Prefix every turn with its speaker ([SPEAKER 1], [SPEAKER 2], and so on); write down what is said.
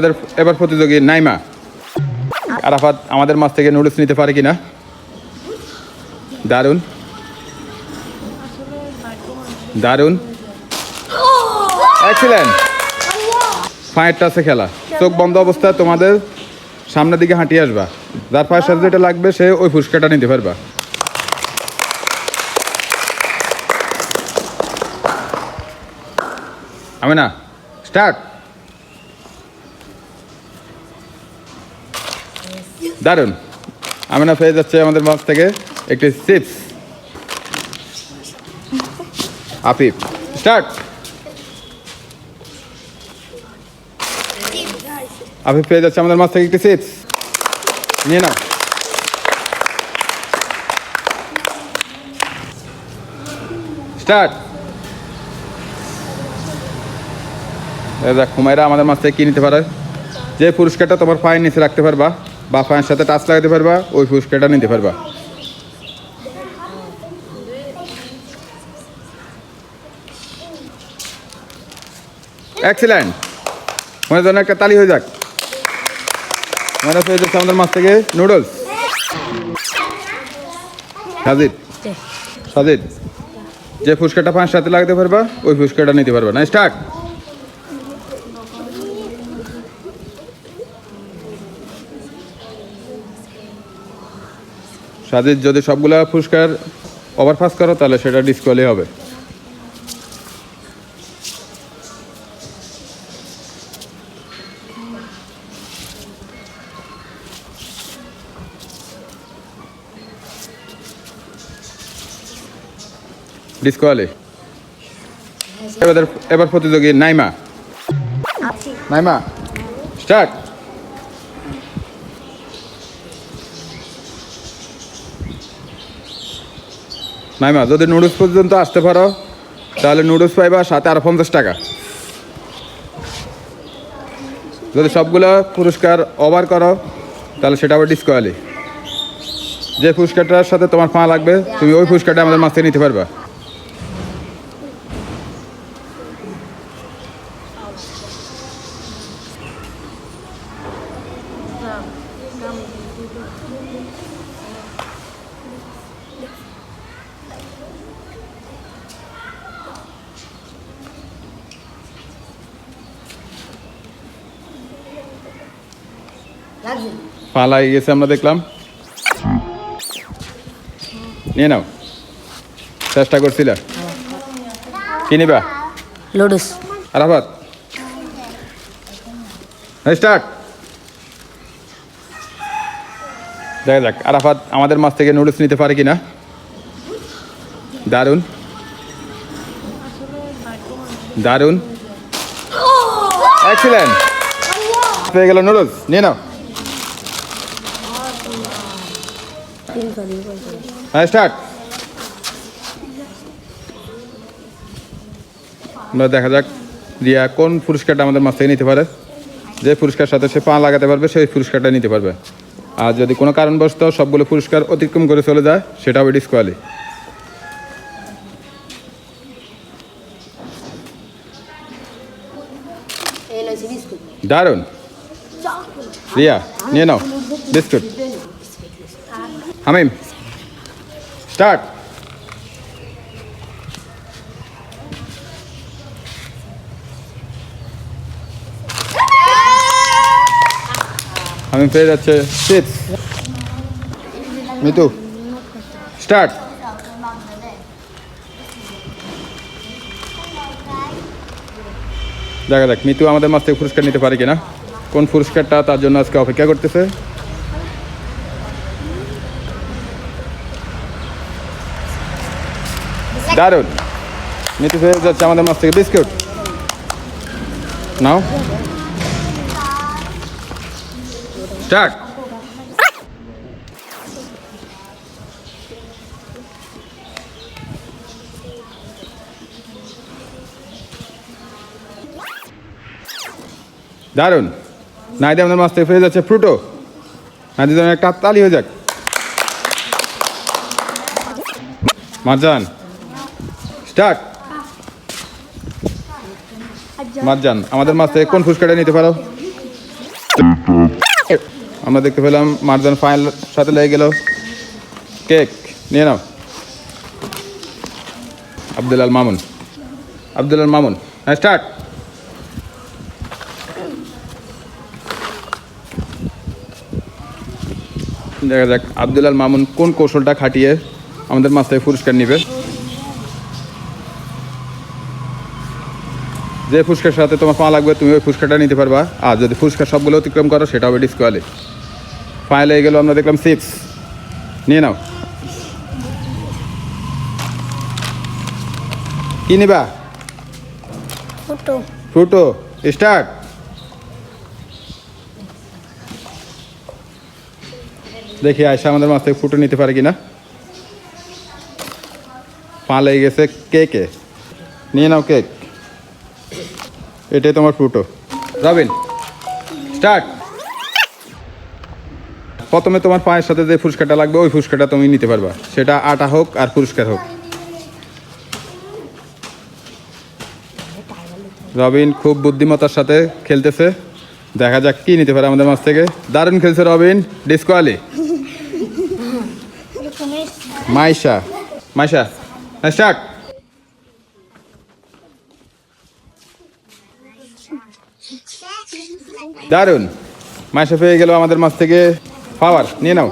[SPEAKER 1] এবার এবার প্রতিযোগী নাইমা। আরাফাত, আমাদের মাছ থেকে নুডলস নিতে পারে কিনা? দারুণ। দারুণ। এক্সিলেন্ট ফাইটটা আছে খেলা। চোখ বন্ধ অবস্থায় তোমাদের সামনের দিকে হাঁটিয়ে আসবা। যার পায়ের সাথে যেটা লাগবে, সে ওই ফুচকাটা নিতে পারবা। আমি না স্টার্ট দারুণ। আমি না পেয়ে যাচ্ছে আমাদের মাছ থেকে একটি চিপস। আফিফ, স্টার্ট। আফিফ পেয়ে যাচ্ছে আমাদের মাছ থেকে একটি চিপস। নিয়ে নাও। স্টার্ট। দেখ, হুমায়রা আমাদের মাছ থেকে কি নিতে পারে? যে পুরস্কারটা তোমার পায়ের নিচে রাখতে পারবা বা পায়ের সাথে টাচ লাগাতে পারবা ওই পুরস্কারটা নিতে পারবা। এক্সিলেন্ট মনে জন্য একটা তালি হয়ে যাক। মনে হয়ে যাচ্ছে আমাদের মাছ থেকে নুডলস সাজিদ। সাজিদ যে ফুচকাটা পাঁচ সাথে লাগাতে পারবা ওই ফুচকাটা নিতে পারবা। না স্টার্ট সাজিদ যদি সবগুলা পুরস্কার ওভারপাস করো তাহলে সেটা ডিসকোয়ালি হবে। ডিসকোয়ালি এবার এবার প্রতিযোগী নাইমা। নাইমা স্টার্ট নাইমা, যদি নুডলস পর্যন্ত আসতে পারো, তাহলে নুডলস পাইবা সাথে আরও পঞ্চাশ টাকা। যদি সবগুলো পুরস্কার ওভার করো, তাহলে সেটা আবার ডিসকোয়ালি যে পুরস্কারটার সাথে তোমার পা লাগবে, তুমি ওই পুরস্কারটা আমাদের মাছ নিতে পারবা।
[SPEAKER 2] লাগছে
[SPEAKER 1] পা গেছে আমরা দেখলাম। নিয়ে নাও। চেষ্টা করছিলা। কি নিবা?
[SPEAKER 2] লুডুস।
[SPEAKER 1] আরাফাত। স্টার্ট। দেখা যাক আরাফাত আমাদের মাছ থেকে নুডলস নিতে পারে কিনা? দারুণ। দারুণ। এক্সিলেন্ট পেয়ে গেল নুডলস। নিয়ে নাও। হ্যাঁ স্টার্ট দেখা যাক রিয়া কোন পুরস্কারটা আমাদের মাছ থেকে নিতে পারে। যে পুরস্কার সাথে সে পা লাগাতে পারবে, সেই পুরস্কারটা নিতে পারবে। আর যদি কোনো কারণবশত সবগুলো পুরস্কার অতিক্রম করে চলে যায় সেটা হবে ডিসকোয়ালি দারুণ। রিয়া, নিয়ে নাও। বিস্কুট। হামিম স্টার্ট হামিম পেয়ে যাচ্ছে চিপস মিতু স্টার্ট দেখা যাক, মিতু আমাদের মাছ থেকে পুরস্কার নিতে পারে কিনা। কোন পুরস্কারটা তার জন্য আজকে অপেক্ষা করতেছে? দারুণ। মিতু পেয়ে যাচ্ছে আমাদের মাছ থেকে। বিস্কুট। নাও। স্টার্ট। দারুণ। নাইদে আমাদের মাছ থেকে ফিরে যাচ্ছে ফ্রুটো। জন্য একটা তালি হয়ে যাক। মারজান স্টার্ট মারজান আমাদের মাছ থেকে কোন ফুচকাটা নিতে পারো? আমরা দেখতে পেলাম মারজান ফাইনাল সাথে লেগে গেল। কেক নিয়ে নাও। আব্দুল আল মামুন। আব্দুল আল মামুন। হ্যাঁ স্টার্ট দেখা যাক আব্দুল আল মামুন কোন কৌশলটা খাটিয়ে আমাদের মাছ থেকে পুরস্কার নিবে। যে পুরস্কার সাথে তোমার পা লাগবে তুমি ওই ফুচকাটা নিতে পারবা। আর যদি পুরস্কার সবগুলো অতিক্রম করো সেটা হবে ডিসকোয়ালি ফাইনালে গেল আমরা দেখলাম সিক্স নিয়ে নাও। কি নিবা?
[SPEAKER 2] ফটো।
[SPEAKER 1] ফ্রুটো স্টার্ট দেখি আয়সা আমাদের মাছ থেকে ফুটো নিতে পারে কিনা। পা লেগে গেছে কেকে নিয়ে নাও কেক এটাই তোমার ফ্রুটো রবিন স্টার্ট প্রথমে তোমার পায়ের সাথে যে পুরস্কারটা লাগবে ওই পুরস্কারটা তুমি নিতে পারবা। সেটা আটা হোক আর পুরস্কার হোক। রবিন খুব বুদ্ধিমত্তার সাথে খেলতেছে। দেখা যাক কি নিতে পারে আমাদের মাছ থেকে। দারুণ খেলছে রবিন। ডিসকোয়ালি মাইশা। মাইশা হ্যাঁ স্টার্ট। দারুণ। মাসে পেয়ে গেল আমাদের মাছ থেকে পাওয়ার নিয়ে নাও।